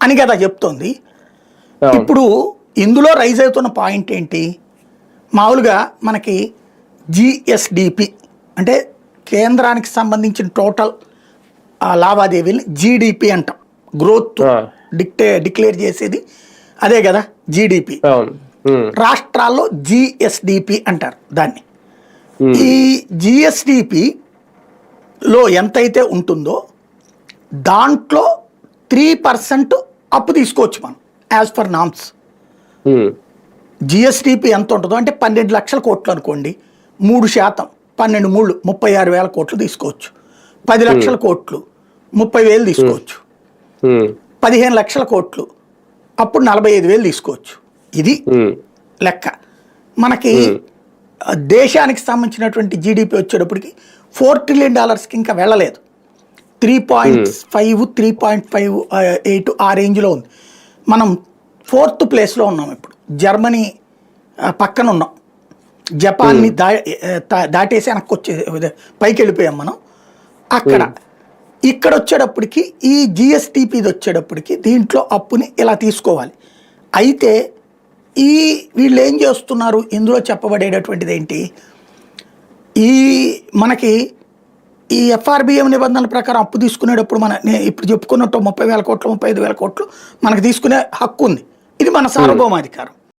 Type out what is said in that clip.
అని కదా చెప్తోంది. ఇప్పుడు ఇందులో రైజ్ అవుతున్న పాయింట్ ఏంటి? మామూలుగా మనకి జిఎస్డిపి అంటే కేంద్రానికి సంబంధించిన టోటల్ ఆ, లావాదేవీని జీడిపి అంటాం. గ్రోత్. డిక్టే డిక్లేర్ చేసేది అదే కదా జీడిపి. రాష్ట్రాల్లో జిఎస్డిపి అంటారు దాన్ని. ఈ జిఎస్డిపిలో ఎంతైతే ఉంటుందో దాంట్లో త్రీ పర్సెంట్ అప్పు తీసుకోవచ్చు మనం as per norms um, GSDP ఎంత ఉంటుందో అంటే పన్నెండు లక్షల కోట్లు అనుకోండి మూడు శాతం పన్నెండు మూడు ముప్పై ఆరు వేల కోట్లు తీసుకోవచ్చు. పది లక్షల కోట్లు ముప్పై వేలు తీసుకోవచ్చు. ఉమ్, పదిహేను లక్షల కోట్లు అప్పుడు నలభై ఐదు వేలు తీసుకోవచ్చు. ఇది లెక్క. మనకి దేశానికి సంబంధించినటువంటి జీడిపి వచ్చేటప్పటికి ఫోర్ ట్రిలియన్ డాలర్స్కి ఇంకా వెళ్ళలేదు. Three point five three point five eight ఆ రేంజ్లో ఉంది. మనం ఫోర్త్ ప్లేస్లో ఉన్నాం ఇప్పుడు. జర్మనీ పక్కన ఉన్నాం. జపాన్ని దా దా- దాటేసి వెనక్కి వచ్చే పైకి వెళ్ళిపోయాం మనం. అక్కడ ఇక్కడ వచ్చేటప్పటికి ఈ జిఎస్టిపిది వచ్చేటప్పటికి దీంట్లో అప్పుని ఇలా తీసుకోవాలి. అయితే ఈ వీళ్ళు ఏం చేస్తున్నారు? ఇందులో చెప్పబడేటటువంటిది ఏంటి ఈ మనకి ఈ ఎఫ్ఆర్బిఎం నిబంధనల ప్రకారం అప్పు తీసుకునేటప్పుడు మన ఇప్పుడు చెప్పుకున్నట్టు ముప్పై వేల కోట్లు ముప్పై ఐదు వేల కోట్లు మనకు తీసుకునే హక్కు ఉంది. ఇది మన సార్వభౌమాధికారం.